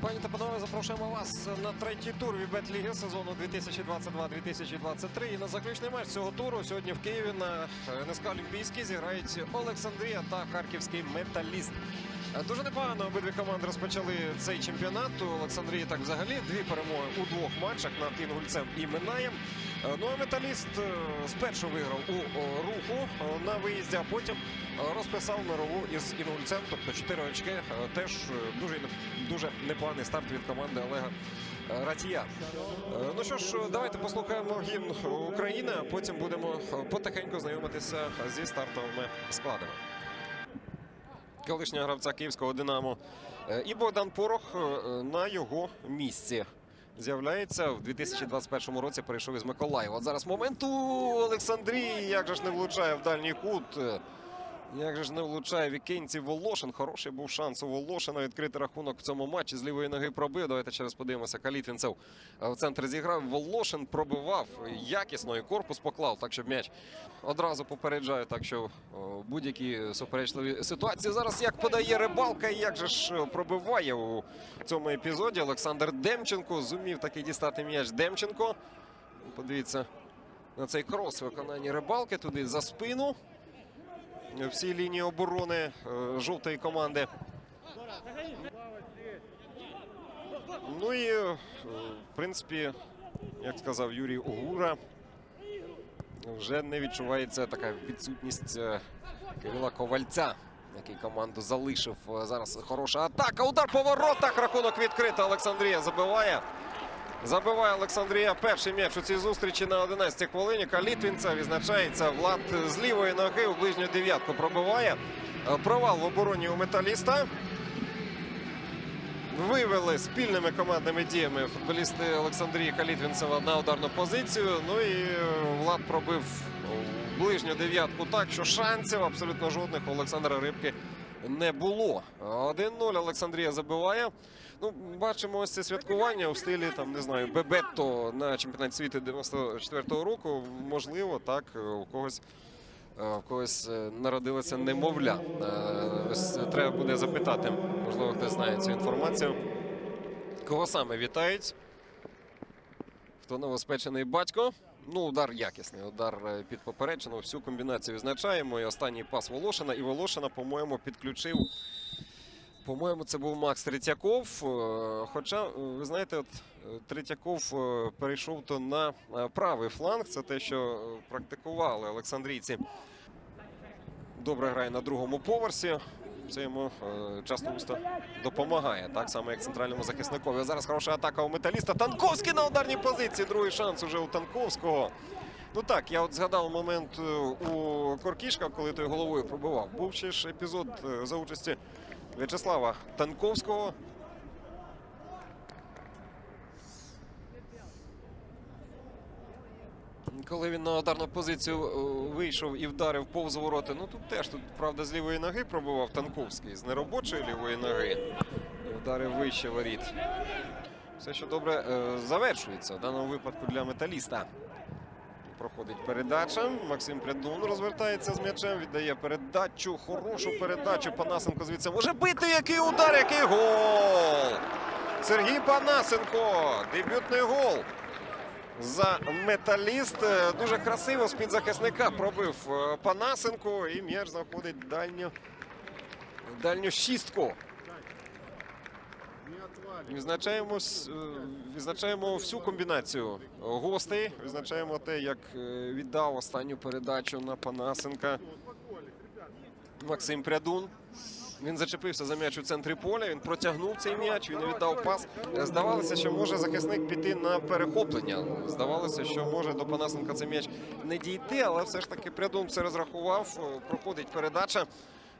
Пані та панове, запрошуємо вас на третій тур Вібет Ліги сезону 2022-2023. І на заключний матч цього туру сьогодні в Києві на НСК Олімпійській зіграють Олександрія та Харківський металіст. Е, Дуже непогано обидві команди розпочали цей чемпіонат. У Олександрії так взагалі дві перемоги у двох матчах над Інгульцем і Минаєм. Е, Ну а металіст е, спершу виграв у руху на виїзді, а потім розписав мирову із Інгульцем. Тобто 4 очки. Теж дуже дуже непоганий старт від команди Олега Ратія. Ну що ж, давайте послухаємо гімн України, а потім будемо потихеньку знайомитися зі стартовими складами. Колишнього гравця київського Динамо е, і Богдан Порох е, на його місці. З'являється в 2021 році. Перейшов із Миколаєва. От зараз момент у Олександрії. Як же ж не влучає в дальній кут. Е, Як же ж не влучає Вікенці Волошин. Хороший був шанс у Волошина відкрити рахунок в цьому матчі. З лівої ноги пробив. Давайте ще раз подивимося. Калітвінцев е, в центр зіграв. Волошин пробивав якісно і корпус поклав, так щоб м'яч одразу попереджаю. Так що будь-які суперечливі ситуації. Зараз як подає рибалка, і як же ж е, пробиває у цьому епізоді. Олександр Демченко зумів таки дістати м'яч Демченко. Подивіться на цей крос виконання рибалки туди за спину. Всі лінії оборони е, жовтої команди. Ну і, е, в принципі, як сказав Юрій Огура, вже не відчувається така відсутність е, Кирила Ковальця, який команду залишив. Е, Зараз хороша атака. Удар по воротах. Рахунок відкрито. Олександрія забиває. Забиває Олександрія перший м'яч у цій зустрічі на 11-й хвилині. Калітвінця відзначається Влад з лівої ноги у ближню дев'ятку пробиває. Е, Провал в обороні у металіста. Вивели спільними командними діями футболісти Олександрії Калітвінцева на ударну позицію. Ну і е, Влад пробив ближню дев'ятку так, що шансів абсолютно жодних у Олександра Рибки не було. 1-0 Олександрія забиває. Ну, бачимо ось це святкування у стилі там не знаю Бебетто на чемпіонаті світу 94-го року. Можливо, так у когось. е, В когось е, народилося немовля. Е, треба буде запитати. Можливо, хтось знає цю інформацію. Кого саме вітають? Хто новоспечений батько? Ну, удар якісний. Удар е, під поперечину. Всю комбінацію відзначаємо. І останній пас Волошина. І Волошина, по-моєму, підключив. По-моєму, це був Макс Третьяков. Е, Хоча, е, ви знаєте, от Третьяков перейшов то на правий фланг. Це те, що практикували Олександрійці. Добре грає на другому поверсі. Це йому е, часто уста допомагає, так само як центральному захисникові. Зараз хороша атака у металіста. Танковський на ударній позиції. Другий шанс уже у Танковського. Ну так, я от згадав момент е, у Коркішка, коли той головою пробивав. Був ще ж епізод е, за участі В'ячеслава Танковського. Коли він на ударну позицію е, вийшов і вдарив повз ворота, ну тут теж тут, правда, з лівої ноги пробував Танковський, з неробочої лівої ноги. І Вдарив вище воріт. Все, що добре е, завершується в даному випадку для металіста. Проходить передача. Максим Прядун розвертається з м'ячем, віддає передачу. Хорошу передачу. Панасенко звідси може бити. Який удар, який гол! Сергій Панасенко. Дебютний гол. За металіст Е, дуже красиво з-під захисника пробив е, Панасенко і м'яч заходить дальню, дальню шістку. Відзначаємо, с- е, відзначаємо всю комбінацію гостей. Відзначаємо те, як віддав останню передачу на Панасенка Максим Прядун. Він зачепився за м'яч у центрі поля. Він протягнув цей м'яч. Він віддав пас. Здавалося, що може захисник піти на перехоплення. Здавалося, що може до Панасенка цей м'яч не дійти, але все ж таки Прядун все розрахував. Проходить передача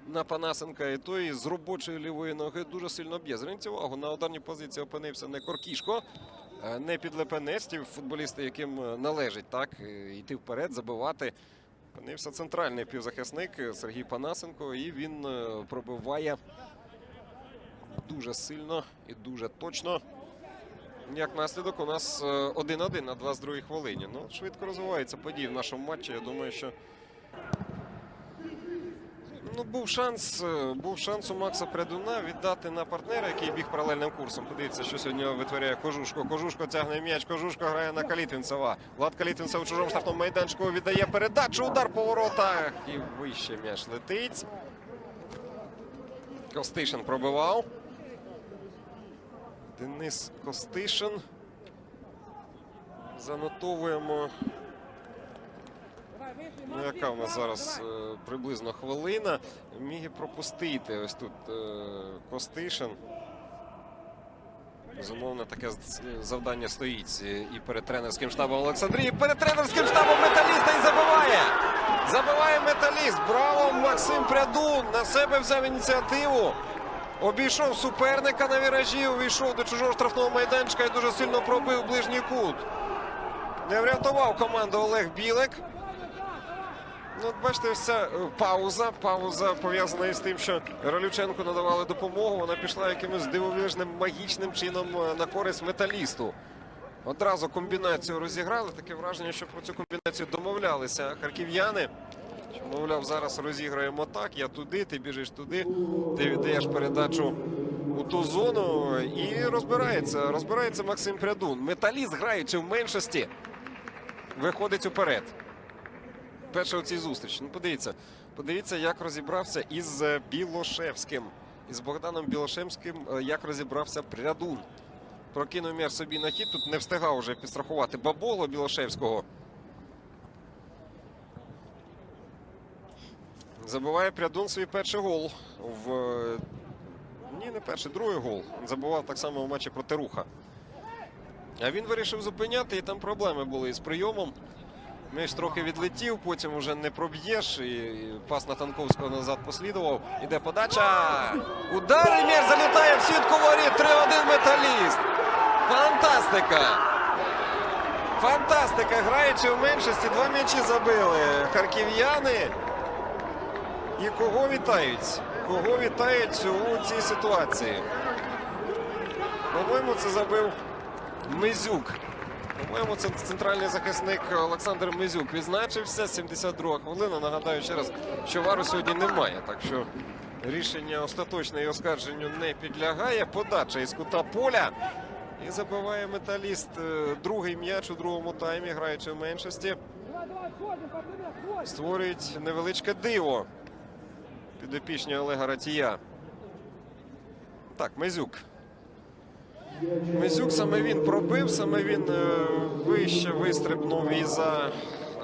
на Панасенка. І той з робочої лівої ноги дуже сильно б'є. Зверніть увагу, на ударній позиції опинився не Коркішко, не підлепенець, футболісти, яким належить так е, йти вперед, забивати. Опинився центральний півзахисник е, Сергій Панасенко, і він е, пробиває дуже сильно і дуже точно. Як наслідок, у нас е, 1-1 на 22 хвилині. Ну, швидко розвиваються події в нашому матчі. Я думаю, що Ну, був шанс, е, був шанс у Макса Прядуна віддати на партнера, який біг паралельним курсом. Подивіться, що сьогодні витворяє Кожушко. Кожушко тягне м'яч. Кожушко грає на Калітвінцева. Влад Калітвінцев у чужому штрафному майданчику віддає передачу. Удар по воротах. І вище м'яч летить. Костишин пробивав. Денис Костишин. Занотовуємо. Ну, яка в нас зараз е, приблизно хвилина. Міг пропустити ось тут е, Костишин. Безумовно, таке завдання стоїть е, і перед тренерським штабом Олександрії, і перед тренерським штабом металіста і забиває. Забиває металіст. Браво! Максим Прядун на себе взяв ініціативу. Обійшов суперника на віражі, увійшов до чужого штрафного майданчика і дуже сильно пробив ближній кут. Не врятував команду Олег Білик. Ну, бачите, ця е, пауза. Пауза пов'язана із тим, що Ролюченку надавали допомогу. Вона пішла якимось дивовижним магічним чином е, на користь металісту. Одразу комбінацію розіграли. Таке враження, що про цю комбінацію домовлялися харків'яни. Що, Мовляв, зараз розіграємо так, я туди, ти біжиш туди, ти віддаєш передачу у ту зону і розбирається. Розбирається Максим Прядун. Металіст, граючи в меншості, виходить уперед. Перше у цій зустрічі. Ну, подивіться, подивіться, як розібрався із е, Білошевським. Із Богданом Білошевським, е, як розібрався Прядун. Прокинув м'яч собі на хід. Тут не встигав вже підстрахувати Баболо Білошевського. Забиває Прядун свій перший гол. В... е, Ні, не перший, другий гол. Він забував так само в матчі проти Руха. А він вирішив зупиняти, і там проблеми були із прийомом. М'яч трохи відлетів, потім вже не проб'єш. І пас на Танковського назад послідував. Іде подача. Удар і м'яч залітає в сітку воріт. 3-1 металіст. Фантастика! Фантастика! Граючи в меншості, два м'ячі забили харків'яни. І кого вітають? Кого вітають у цій ситуації? По-моєму, це забив Мизюк. По-моєму, це центральний захисник Олександр Мизюк відзначився. 72 хвилина. Нагадаю ще раз, що вару сьогодні немає. Так що рішення остаточне і оскарженню не підлягає. Подача із кута поля. І забиває металіст е, другий м'яч у другому таймі, граючи в меншості. Створюють невеличке диво. Підопічні Олега Ратія. Так, Мизюк. Мизюк саме він пробив, саме він е, вище вистрибнув і за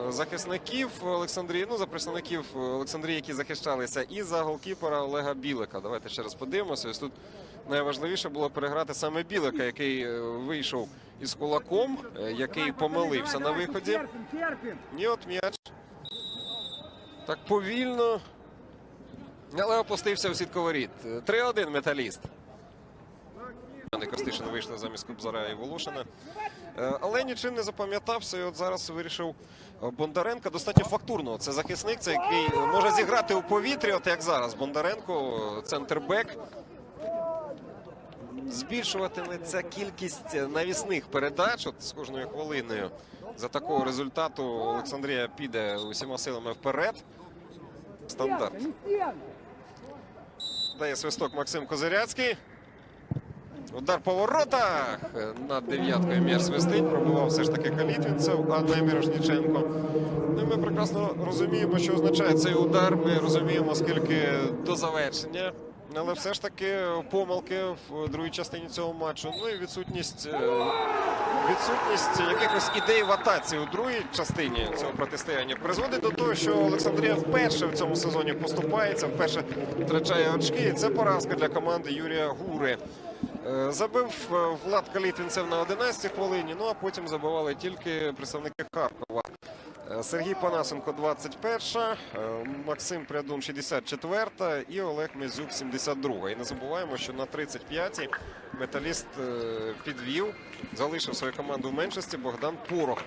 е, захисників Олександрії, ну за представників Олександрії, які захищалися, і за голкіпера Олега Білика. Давайте ще раз подивимося. Ось тут найважливіше було переграти саме Білика, який е, вийшов із кулаком, який помилився на виході. Терпим, терпим. І от м'яч так повільно, але опустився в сітку воріт. 3-1 металіст. Пане Костишин вийшли замість Кобзара і Волошина. Е, Але нічим не запам'ятався. І от зараз вирішив е, Бондаренко. Достатньо фактурно. Це захисник, це який може зіграти у повітрі, от як зараз. Бондаренко, центрбек. Збільшуватиметься кількість навісних передач от з кожною хвилиною. За такого результату Олександрія піде усіма силами вперед. Стандарт. Не. Дає свисток Максим Козиряцький. Удар по воротах. Над дев'яткою м'яч свистить. Пробував все ж таки Калітвінцев, а не Мірошніченко. Ну, ми прекрасно розуміємо, що означає цей удар. Ми розуміємо, скільки до завершення. Але все ж таки помилки в другій частині цього матчу. Ну і відсутність, е, відсутність якихось ідей в атаці у другій частині цього протистояння призводить до того, що Олександрія вперше в цьому сезоні поступається, вперше втрачає очки. І це поразка для команди Юрія Гури. Е, Забив е, Влад Калітвінцев на 11 хвилині, ну а потім забивали тільки представники Харкова. Е, Сергій Панасенко 21, е, Максим Прядун 64 і Олег Мезюк 72. І не забуваємо, що на 35-й металіст підвів, залишив свою команду в меншості Богдан Порох.